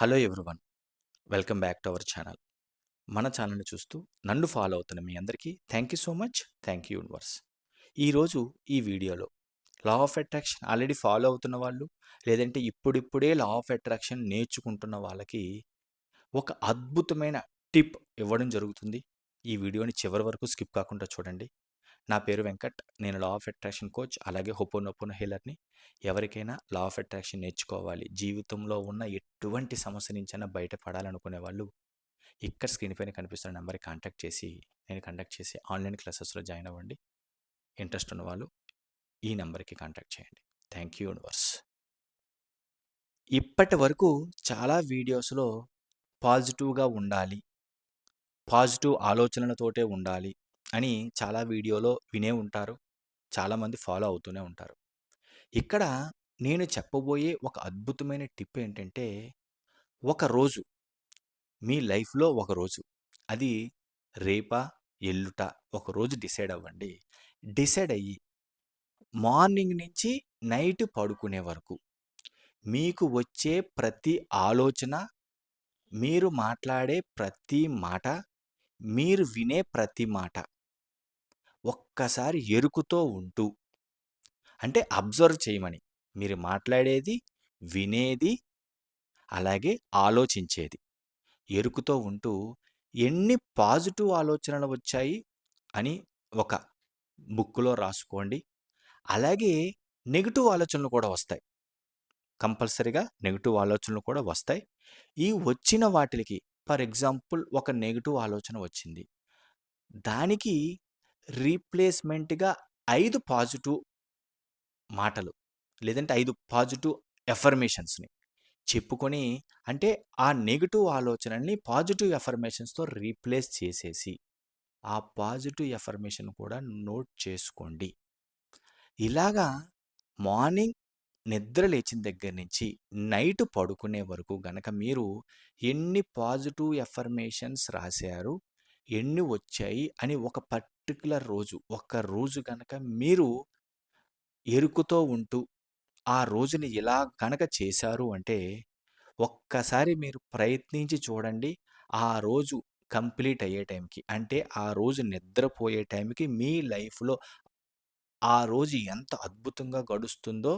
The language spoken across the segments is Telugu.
Hello everyone. Welcome back to our channel. మన ఛానల్ని చూస్తూ నన్ను ఫాలో అవుతున్న మీ అందరికీ thank you so much thank you universe. ఈరోజు ఈ వీడియోలో law of attraction already follow అవుతున్న వాళ్ళు లేదంటే ఇప్పుడిప్పుడే లా ఆఫ్ అట్రాక్షన్ నేర్చుకుంటున్న వాళ్ళకి ఒక అద్భుతమైన టిప్ ఇవ్వడం జరుగుతుంది. ఈ వీడియోని చివరి వరకు స్కిప్ కాకుండా చూడండి. నా పేరు వెంకట్. నేను లా ఆఫ్ అట్రాక్షన్ కోచ్ అలాగే హొపోనొపోనో హీలర్ని. ఎవరికైనా లా ఆఫ్ అట్రాక్షన్ నేర్చుకోవాలి. జీవితంలో ఉన్న ఎటువంటి సమస్య నుంచైనా బయటపడాలనుకునే వాళ్ళు ఇక్కడ స్క్రీన్ పైన కనిపిస్తున్న నెంబర్కి కాంటాక్ట్ చేసి నేను కండక్ట్ చేసి ఆన్లైన్ క్లాసెస్లో జాయిన్ అవ్వండి. ఇంట్రెస్ట్ ఉన్న వాళ్ళు ఈ నెంబర్కి కాంటాక్ట్ చేయండి. Thank you universe. ఇప్పటి వరకు చాలా వీడియోస్లో పాజిటివ్గా ఉండాలి. పాజిటివ్ ఆలోచనలతోటే ఉండాలి. అని చాలా వీడియోలో వినే ఉంటారు. చాలామంది ఫాలో అవుతూనే ఉంటారు. ఇక్కడ నేను చెప్పబోయే ఒక అద్భుతమైన టిప్ ఏంటంటే ఒక రోజు మీ లైఫ్లో ఒక రోజు అది రేపా ఎల్లుట ఒక రోజు డిసైడ్ అవ్వండి. డిసైడ్ అయ్యి మార్నింగ్ నుంచి నైట్ పడుకునే వరకు మీకు వచ్చే ప్రతి ఆలోచన మీరు మాట్లాడే ప్రతి మాట మీరు వినే ప్రతి మాట ఒక్కసారి ఎరుకుతో ఉంటూ అంటే అబ్జర్వ్ చేయమని. మీరు మాట్లాడేది వినేది అలాగే ఆలోచించేది. ఎరుకుతో ఉంటూ ఎన్ని పాజిటివ్ ఆలోచనలు వచ్చాయి అని ఒక బుక్లో రాసుకోండి. అలాగే నెగిటివ్ ఆలోచనలు కూడా వస్తాయి. కంపల్సరీగా నెగిటివ్ ఆలోచనలు కూడా వస్తాయి. ఈ వచ్చిన వాటికి ఫర్ ఎగ్జాంపుల్ ఒక నెగిటివ్ ఆలోచన వచ్చింది. దానికి రీప్లేస్మెంట్గా ఐదు పాజిటివ్ మాటలు లేదంటే ఐదు పాజిటివ్ ఎఫర్మేషన్స్ని చెప్పుకొని అంటే ఆ నెగిటివ్ ఆలోచనల్ని పాజిటివ్ ఎఫర్మేషన్స్తో రీప్లేస్ చేసేసి ఆ పాజిటివ్ ఎఫర్మేషన్ కూడా నోట్ చేసుకోండి. ఇలాగా మార్నింగ్ నిద్ర లేచిన దగ్గర నుంచి నైట్ పడుకునే వరకు గనక మీరు ఎన్ని పాజిటివ్ ఎఫర్మేషన్స్ రాశారు ఎన్ని వచ్చాయి అని ఒక పర్టికులర్ రోజు ఒక రోజు కనుక మీరు ఎరుకుతో ఉంటూ ఆ రోజుని ఇలా కనుక చేశారు అంటే ఒక్కసారి మీరు ప్రయత్నించి చూడండి ఆ రోజు కంప్లీట్ అయ్యే టైంకి అంటే ఆ రోజు నిద్రపోయే టైంకి మీ లైఫ్లో ఆ రోజు ఎంత అద్భుతంగా గడుస్తుందో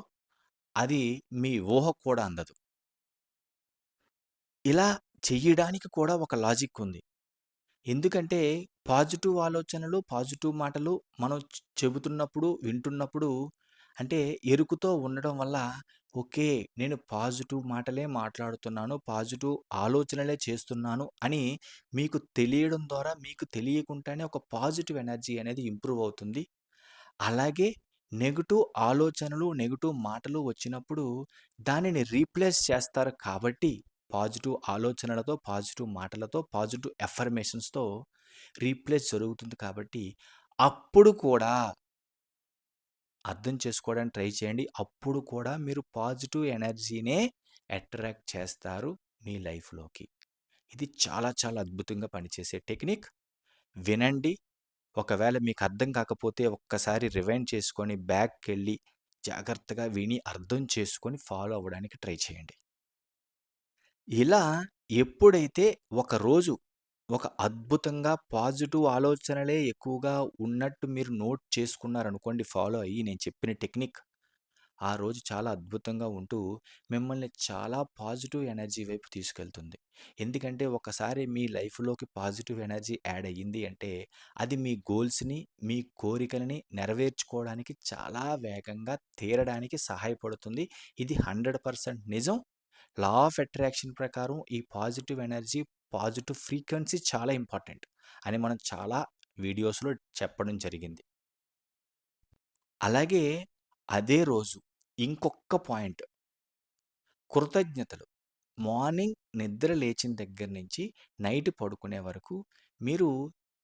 అది మీ ఊహ కూడా అందదు. ఇలా చెయ్యడానికి కూడా ఒక లాజిక్ ఉంది. ఎందుకంటే పాజిటివ్ ఆలోచనలు పాజిటివ్ మాటలు మనం చెబుతున్నప్పుడు వింటున్నప్పుడు అంటే ఎరుకుతో ఉండడం వల్ల ఓకే నేను పాజిటివ్ మాటలే మాట్లాడుతున్నాను పాజిటివ్ ఆలోచనలే చేస్తున్నాను అని మీకు తెలియడం ద్వారా మీకు తెలియకుండానే ఒక పాజిటివ్ ఎనర్జీ అనేది ఇంప్రూవ్ అవుతుంది. అలాగే నెగిటివ్ ఆలోచనలు నెగిటివ్ మాటలు వచ్చినప్పుడు దానిని రీప్లేస్ చేస్తారు కాబట్టి పాజిటివ్ ఆలోచనలతో పాజిటివ్ మాటలతో పాజిటివ్ ఎఫర్మేషన్స్తో రీప్లేస్ జరుగుతుంది కాబట్టి అప్పుడు కూడా అర్థం చేసుకోవడానికి ట్రై చేయండి. అప్పుడు కూడా మీరు పాజిటివ్ ఎనర్జీనే అట్రాక్ట్ చేస్తారు మీ లైఫ్లోకి. ఇది చాలా చాలా అద్భుతంగా పనిచేసే టెక్నిక్. వినండి. ఒకవేళ మీకు అర్థం కాకపోతే ఒక్కసారి రివైండ్ చేసుకొని బ్యాక్కి వెళ్ళి జాగ్రత్తగా విని అర్థం చేసుకొని ఫాలో అవ్వడానికి ట్రై చేయండి. ఇలా ఎప్పుడైతే ఒక రోజు ఒక అద్భుతంగా పాజిటివ్ ఆలోచనలే ఎక్కువగా ఉన్నట్టు మీరు నోట్ చేసుకున్నారనుకోండి ఫాలో అయ్యి నేను చెప్పిన టెక్నిక్ ఆ రోజు చాలా అద్భుతంగా ఉంటూ మిమ్మల్ని చాలా పాజిటివ్ ఎనర్జీ వైపు తీసుకెళ్తుంది. ఎందుకంటే ఒకసారి మీ లైఫ్లోకి పాజిటివ్ ఎనర్జీ యాడ్ అయ్యింది అంటే అది మీ గోల్స్ని మీ కోరికలని నెరవేర్చుకోవడానికి చాలా వేగంగా తీరడానికి సహాయపడుతుంది. ఇది హండ్రెడ్ పర్సెంట్ నిజం. లా ఆఫ్ అట్రాక్షన్ ప్రకారం ఈ పాజిటివ్ ఎనర్జీ పాజిటివ్ ఫ్రీక్వెన్సీ చాలా ఇంపార్టెంట్ అని మనం చాలా వీడియోస్లో చెప్పడం జరిగింది. అలాగే అదే రోజు ఇంకొక పాయింట్. కృతజ్ఞతలు. మార్నింగ్ నిద్ర లేచిన దగ్గర నుంచి నైట్ పడుకునే వరకు మీరు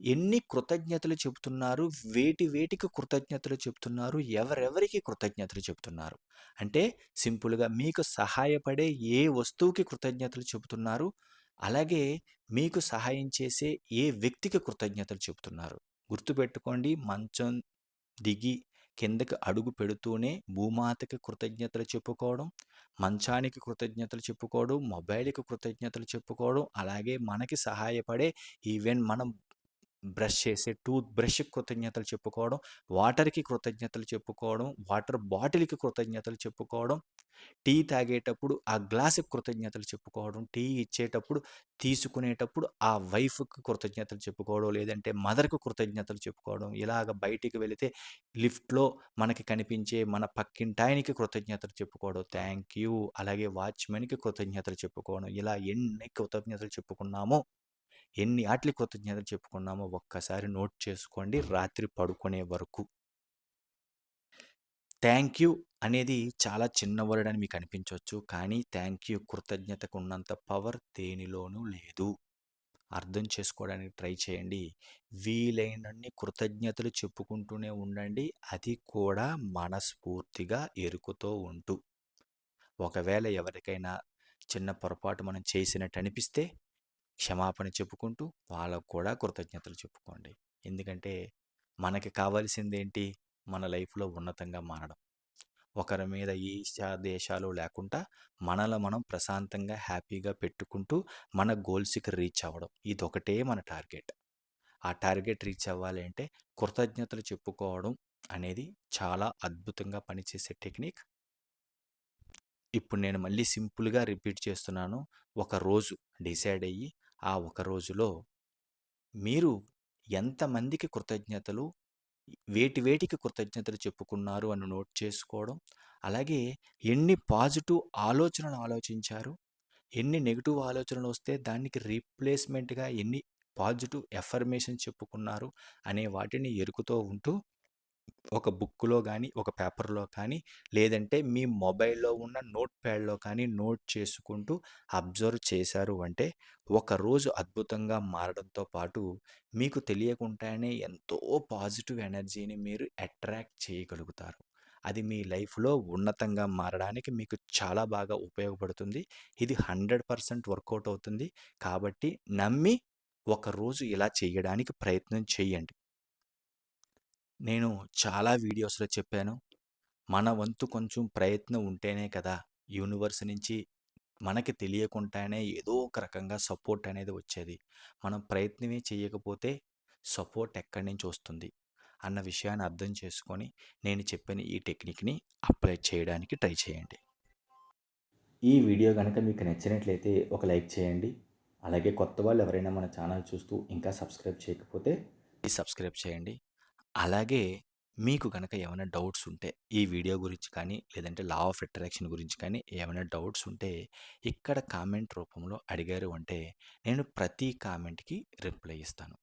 ఎన్ని కృతజ్ఞతలు చెబుతున్నారు? వేటి వేటికి కృతజ్ఞతలు చెప్తున్నారు ఎవరెవరికి కృతజ్ఞతలు చెబుతున్నారు? అంటే సింపుల్గా మీకు సహాయపడే ఏ వస్తువుకి కృతజ్ఞతలు చెబుతున్నారు? అలాగే మీకు సహాయం చేసే ఏ వ్యక్తికి కృతజ్ఞతలు చెబుతున్నారు? గుర్తుపెట్టుకోండి మంచం దిగి కిందకి అడుగు పెడుతూనే భూమాతకి కృతజ్ఞతలు చెప్పుకోవడం, మంచానికి కృతజ్ఞతలు చెప్పుకోవడం, మొబైల్‌కి కృతజ్ఞతలు చెప్పుకోవడం, అలాగే మనకి సహాయపడే ఈవెన్ మనం బ్రష్ చేసే టూత్ బ్రష్‌కి కృతజ్ఞతలు చెప్పుకోవడం, వాటర్‌కి కృతజ్ఞతలు చెప్పుకోవడం, వాటర్ బాటిల్‌కి కృతజ్ఞతలు చెప్పుకోవడం, టీ తాగేటప్పుడు ఆ గ్లాసుకి కృతజ్ఞతలు చెప్పుకోవడం, టీ ఇచ్చేటప్పుడు, తీసుకునేటప్పుడు ఆ వైఫ్‌కి కృతజ్ఞతలు చెప్పుకోవడం, లేదంటే మదర్‌కి కృతజ్ఞతలు చెప్పుకోవడం, ఇలాగ బయటికి వెళితే లిఫ్ట్‌లో మనకి కనిపించే మన పక్కింటాయనికి కృతజ్ఞతలు చెప్పుకోవడం, థ్యాంక్ యూ. అలాగే వాచ్‌మెన్‌కి కృతజ్ఞతలు చెప్పుకోవడం. ఇలా ఎన్ని కృతజ్ఞతలు చెప్పుకున్నామో, ఎన్ని ఆటలు కృతజ్ఞతలు చెప్పుకున్నామో ఒక్కసారి నోట్ చేసుకోండి రాత్రి పడుకునే వరకు. థ్యాంక్ యూ అనేది చాలా చిన్న వర్డ్ అని మీకు అనిపించవచ్చు కానీ థ్యాంక్ యూ కృతజ్ఞతకు ఉన్నంత పవర్ దేనిలోనూ లేదు. అర్థం చేసుకోవడానికి ట్రై చేయండి. వీలైనన్ని కృతజ్ఞతలు చెప్పుకుంటూనే ఉండండి. అది కూడా మనస్ఫూర్తిగా ఎరుకుతో ఉంటూ. ఒకవేళ ఎవరికైనా చిన్న పొరపాటు మనం చేసినట్టు అనిపిస్తే క్షమాపణ చెప్పుకుంటూ వాళ్ళకు కూడా కృతజ్ఞతలు చెప్పుకోండి. ఎందుకంటే మనకి కావాల్సిందేంటి? మన లైఫ్‌లో ఉన్నతంగా మారడం. ఒకరి మీద ఈశా దేశాలు లేకుండా మనలో మనం ప్రశాంతంగా, హ్యాపీగా పెట్టుకుంటూ మన గోల్స్‌కి రీచ్ అవ్వడం. ఇదొకటే మన టార్గెట్. ఆ టార్గెట్ రీచ్ అవ్వాలి అంటే కృతజ్ఞతలు చెప్పుకోవడం అనేది చాలా అద్భుతంగా పనిచేసే టెక్నిక్. ఇప్పుడు నేను మళ్ళీ సింపుల్‌గా రిపీట్ చేస్తున్నాను. ఒక రోజు డిసైడ్ అయ్యి, ఆ ఒక రోజులో మీరు ఎంతమందికి కృతజ్ఞతలు, వేటి వేటికి కృతజ్ఞతలు చెప్పుకున్నారు అని నోట్ చేసుకోవడం. అలాగే ఎన్ని పాజిటివ్ ఆలోచనలు ఆలోచించారు, ఎన్ని నెగిటివ్ ఆలోచనలు వస్తే దానికి రీప్లేస్‌మెంట్‌గా ఎన్ని పాజిటివ్ ఎఫర్మేషన్ చెప్పుకున్నారు అనే వాటిని ఎరుకుతూ ఉంటూ ఒక బుక్‌లో గానీ, ఒక పేపర్‌లో కానీ, లేదంటే మీ మొబైల్‌లో ఉన్న నోట్ ప్యాడ్‌లో కానీ నోట్ చేసుకుంటూ అబ్జర్వ్ చేశారు అంటే, ఒకరోజు అద్భుతంగా మారడంతో పాటు మీకు తెలియకుండానే ఎంతో పాజిటివ్ ఎనర్జీని మీరు అట్రాక్ట్ చేయగలుగుతారు. అది మీ లైఫ్‌లో ఉన్నతంగా మారడానికి మీకు చాలా బాగా ఉపయోగపడుతుంది. ఇది 100% వర్కౌట్ అవుతుంది. కాబట్టి నమ్మి ఒకరోజు ఇలా చేయడానికి ప్రయత్నం చేయండి. నేను చాలా వీడియోస్‌లో చెప్పాను. మన వంతు కొంచెం ప్రయత్నం ఉంటేనే కదా! యూనివర్స్ నుంచి మనకి తెలియకుండానే ఏదో ఒక రకంగా సపోర్ట్ అనేది వచ్చేది. మనం ప్రయత్నమే చేయకపోతే సపోర్ట్ ఎక్కడి నుంచి వస్తుంది? అన్న విషయాన్ని అర్థం చేసుకొని నేను చెప్పిన ఈ టెక్నిక్‌ని అప్లై చేయడానికి ట్రై చేయండి. ఈ వీడియో గనక మీకు నచ్చినట్లయితే ఒక లైక్ చేయండి. అలాగే కొత్త వాళ్ళు ఎవరైనా మన ఛానల్ చూస్తూ ఇంకా సబ్స్క్రైబ్ చేయకపోతే ప్లీజ్ సబ్స్క్రైబ్ చేయండి. అలాగే మీకు గనక ఏమైనా డౌట్స్ ఉంటే ఈ వీడియో గురించి కానీ, లేదంటే లా ఆఫ్ అట్రాక్షన్ గురించి కానీ ఏమైనా డౌట్స్ ఉంటే ఇక్కడ కామెంట్ రూపంలో అడిగారు అంటే నేను ప్రతి కామెంట్‌కి రిప్లై ఇస్తాను.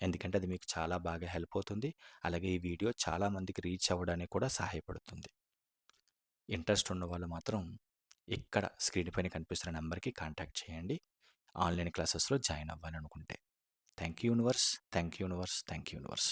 ఎందుకంటే అది మీకు చాలా బాగా హెల్ప్ అవుతుంది. అలాగే ఈ వీడియో చాలా మందికి రీచ్ అవ్వడానికి కూడా సహాయపడుతుంది. ఇంట్రెస్ట్ ఉన్న వాళ్ళు మాత్రం ఇక్కడ స్క్రీన్ పైన కనిపిస్తున్న నెంబర్కి కాంటాక్ట్ చేయండి. ఆన్‌లైన్ క్లాసెస్‌లో జాయిన్ అవ్వాలనుకుంటే. Thank you universe. Thank you universe. Thank you universe.